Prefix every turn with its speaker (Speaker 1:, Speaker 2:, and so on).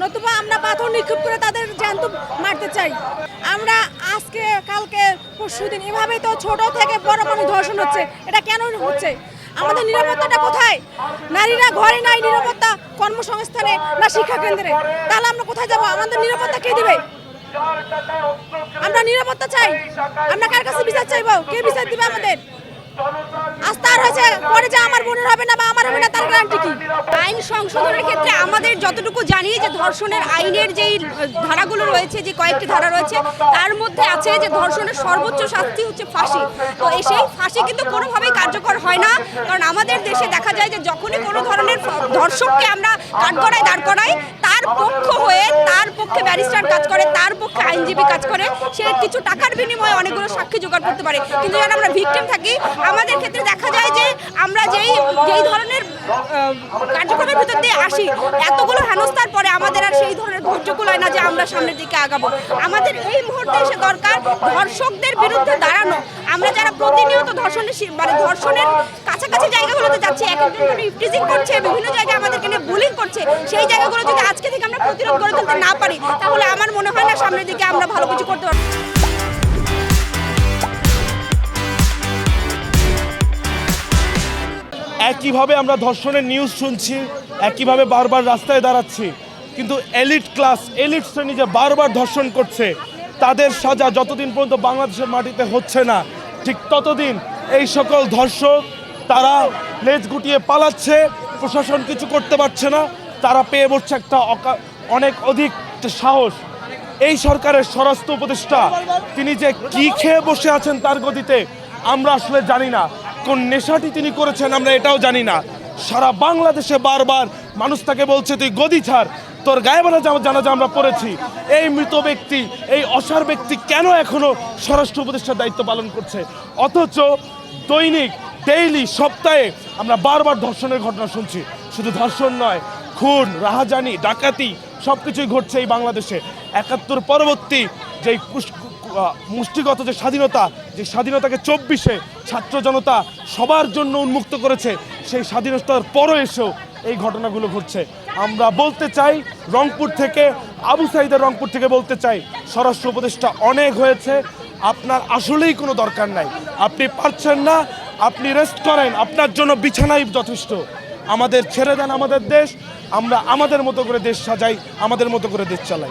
Speaker 1: নতুবা আমরা পাথর নিক্ষেপ করে তাদের জ্যান্ত মারতে চাই। আমরা আজকে, কালকে পরশুদিন এভাবেই তো ছোট থেকে বড় মানুষ ধর্ষণ হচ্ছে। এটা কেন হচ্ছে? আমাদের নিরাপত্তাটা কোথায়? নারীরা ঘরে নাই নিরাপত্তা কর্মসংস্থানে না শিক্ষা কেন্দ্রে তাহলে আমরা কোথায় যাব? আমাদের নিরাপত্তা কে দিবে? আমরা নিরাপত্তা চাই। আমরা কার কাছে বিচার চাইব? কে বিচার দিবে আমাদের? আজ হয়েছে পরে যে আমার বোনের হবে না বা আমার হবে না, তার গ্যারান্টি কি?
Speaker 2: আইন সংশোধনের ক্ষেত্রে আমাদের যতটুকু জানি যে ধর্ষণের আইনের যেই ধারাগুলো রয়েছে, যে কয়েকটি ধারা রয়েছে, তার মধ্যে আছে যে ধর্ষণের সর্বোচ্চ শাস্তি হচ্ছে ফাঁসি। তো সেই ফাঁসি কিন্তু কোনোভাবেই কার্যকর হয় না, কারণ আমাদের দেশে দেখা যায় যে যখনই কোনো ধরনের ধর্ষককে আমরা কাঠগড়ায় দাঁড় করাই, তার পক্ষ হয়ে, তার পক্ষে ব্যারিস্টার কাজ করে পক্ষে আইনজীবী কাজ করে, সে কিছু টাকার বিনিময়ে অনেকগুলো সাক্ষী জোগাড় করতে পারে। কিন্তু যখন আমরা ভিকটিম থাকি, আমাদের ক্ষেত্রে দেখা যায় যে আমরা যেই যেই ধরনের কার্যক্রমের ভিতর দিয়ে আসি, এতগুলো হেনস্থার পরে আমাদের আর সেই ধরনের ধৈর্য কুলায় না যে আমরা সামনের দিকে আগাবো। আমাদের এই মুহূর্তে এসে দরকার ধর্ষকদের বিরুদ্ধে দাঁড়ানো। আমরা যারা প্রতিনিয়ত ধর্ষণের মানে ধর্ষণের কাছাকাছি জায়গাগুলোতে যাচ্ছি, এক একজন করে ইফটিজিং করছে, বিভিন্ন জায়গায় আমাদেরকে নিয়ে বুলিং করছে, সেই জায়গাগুলো যদি আজকে থেকে আমরা প্রতিরোধ গড়ে তুলতে না পারি, তাহলে হয় সামনের দিকে আমরা ভালো কিছু করতে পারব
Speaker 3: একইভাবে আমরা ধর্ষণের নিউজ শুনছি একইভাবে বারবার রাস্তায় দাঁড়াচ্ছি কিন্তু এলিট ক্লাস এলিট শ্রেণি যে বারবার ধর্ষণ করছে তাদের সাজা যতদিন পর্যন্ত বাংলাদেশের মাটিতে হচ্ছে না ঠিক ততদিন এই সকল ধর্ষক তারা লেজ গুটিয়ে পালাচ্ছে প্রশাসন কিছু করতে পারছে না তারা পেয়ে বসছে একটা অনেক অধিক সাহস। এই সরকারের স্বরাষ্ট্র উপদেষ্টা, তিনি যে কি খেয়ে বসে আছেন তার গতিতে আমরা আসলে জানি না। কোন নেশাটি তিনি করেছেন আমরা এটাও জানি না। সারা বাংলাদেশে বারবার মানুষ তাকে বলছে, তুই গদি ছাড়, তোর গায়ে বলা বানা জামা জানাজা আমরা পড়েছি। এই মৃত ব্যক্তি, এই অসার ব্যক্তি কেন এখনও স্বরাষ্ট্র উপদেষ্টার দায়িত্ব পালন করছে? অথচ দৈনিক, ডেইলি, সপ্তাহে আমরা বারবার ধর্ষণের ঘটনা শুনছি। শুধু ধর্ষণ নয়, খুন, রাহাজানি, ডাকাতি সব কিছুই ঘটছে এই বাংলাদেশে। একাত্তর পরবর্তী পুষ- মুষ্টিগত যে স্বাধীনতা, যে স্বাধীনতাকে চব্বিশে ছাত্র জনতা সবার জন্য উন্মুক্ত করেছে, সেই স্বাধীনতার পরও এসেও এই ঘটনাগুলো ঘটছে। আমরা বলতে চাই, রংপুর থেকে, আবু সাইদের রংপুর থেকে বলতে চাই, স্বরাষ্ট্র উপদেষ্টা অনেক হয়েছে, আপনার আসলেই কোনো দরকার নাই। আপনি পারছেন না, আপনি রেস্ট করেন, আপনার জন্য বিছানাই যথেষ্ট। আমাদের ছেড়ে দেন আমাদের দেশ আমরা আমাদের মতো করে দেশ সাজাই আমাদের মতো করে দেশ চালাই।